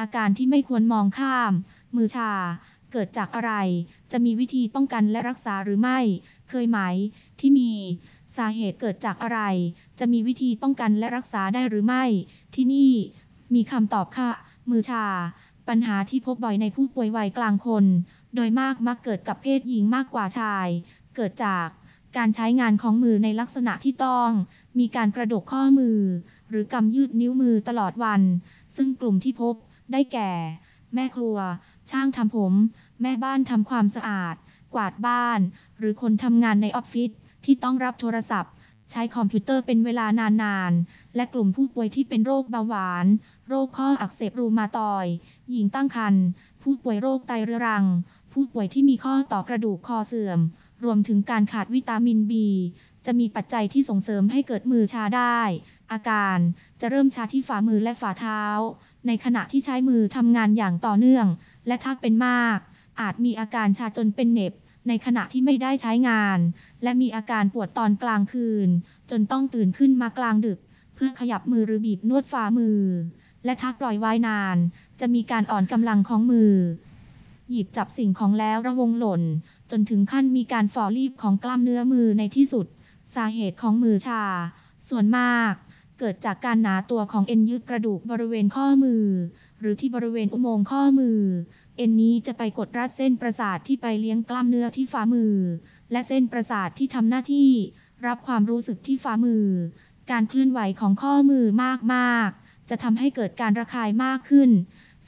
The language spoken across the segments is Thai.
อาการที่ไม่ควรมองข้าม มือชา เกิดจากอะไร จะมีวิธีป้องกันและรักษาหรือไม่ เคยไหม ที่มี สาเหตุเกิดจากอะไร จะมีวิธีป้องกันและรักษาได้หรือไม่ ที่นี่ มีคำตอบค่ะ มือชา ปัญหาที่พบบ่อยในผู้ป่วยวัยกลางคน โดยมากมักเกิดกับเพศหญิงมากกว่าชาย เกิดจากการใช้งานของมือในลักษณะที่ต้อง มีการกระดกข้อมือ หรือกำยืดนิ้วมือตลอดวัน ซึ่งกลุ่มที่พบ ได้แก่ แม่ครัว ช่างทำผม แม่บ้านทำความสะอาด กวาดบ้าน หรือคนทำงานในออฟฟิศที่ต้องรับโทรศัพท์ ใช้คอมพิวเตอร์เป็นเวลานานๆ และกลุ่มผู้ป่วยที่เป็นโรคเบาหวาน โรคข้ออักเสบรูมาตอย หญิงตั้งครรภ์ผู้ป่วยโรคไตเรื้อรัง ผู้ป่วยที่มีข้อต่อกระดูกคอเสื่อม รวมถึงการขาดวิตามิน B จะมีปัจจัยที่ส่งเสริมให้เกิดมือชาได้ อาการจะเริ่มชาที่ฝ่ามือและฝ่าเท้า ในขณะที่ใช้มือทำงานอย่างต่อเนื่อง และถ้าเป็นมาก อาจมีอาการชาจนเป็นเน็บ ในขณะที่ไม่ได้ใช้งาน และมีอาการปวดตอนกลางคืน จนต้องตื่นขึ้นมากลางดึก เพื่อขยับมือหรือบีบนวดฝ่ามือ และถ้าปล่อยไว้นาน จะมีการอ่อนกำลังของมือ หยิบจับสิ่งของแล้วระวงหล่น จนถึงขั้นมีการฝ่อรีบของกล้ามเนื้อมือในที่สุด สาเหตุของมือชา ส่วนมาก เกิดจากการหนาตัวของเอ็นยึดกระดูกบริเวณข้อมือ หรือที่บริเวณอุโมงค์ข้อมือ เอ็นนี้จะไปกดรัดเส้นประสาทที่ไปเลี้ยงกล้ามเนื้อที่ฝ่ามือ และเส้นประสาทที่ทำหน้าที่ รับความรู้สึกที่ฝ่ามือ การเคลื่อนไหวของข้อมือมากๆ จะทำให้เกิดการระคายมากขึ้น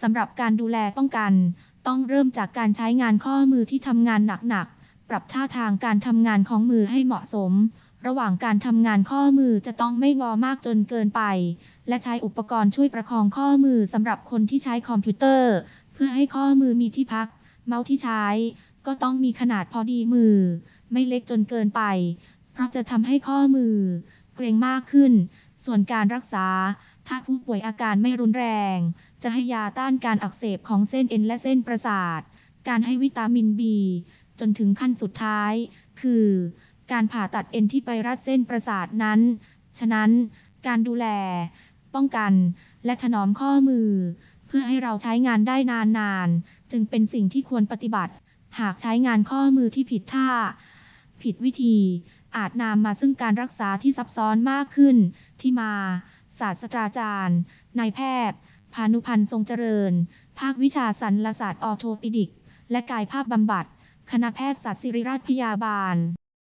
สำหรับการดูแลป้องกัน ต้องเริ่มจากการใช้งานข้อมือที่ทำงานหนักๆ ปรับท่าทางการทำงานของมือให้เหมาะสม ระหว่างการทำงานข้อมือจะต้องไม่งอมากจนเกินไป และใช้อุปกรณ์ช่วยประคองข้อมือสำหรับคนที่ใช้คอมพิวเตอร์ เพื่อให้ข้อมือมีที่พัก เมาส์ที่ใช้ ก็ต้องมีขนาดพอดีมือ ไม่เล็กจนเกินไป เพราะจะทำให้ข้อมือ เกรงมากขึ้น ส่วนการรักษา ถ้าผู้ป่วยอาการไม่รุนแรง จะให้ยาต้านการอักเสบของเส้นเอ็นและเส้นประสาท การให้วิตามิน B จนถึงขั้นสุดท้าย คือ การผ่าตัดเอ็นที่ไปรัดเส้นประสาทนั้น ฉะนั้น การดูแล ป้องกัน และถนอมข้อมือ เพื่อให้เราใช้งานได้นานๆ จึงเป็นสิ่งที่ควรปฏิบัติ หากใช้งานข้อมือที่ผิดท่า ผิดวิธี อาจนำมาซึ่งการรักษาที่ซับซ้อนมากขึ้น ที่มา ศาสตราจารย์นายแพทย์พานุพันธ์ทรงเจริญ ภาควิชาสันลศาสตร์ออโทปิดิก และกายภาพบำบัด คณะแพทยศาสตร์ศิริราชพยาบาล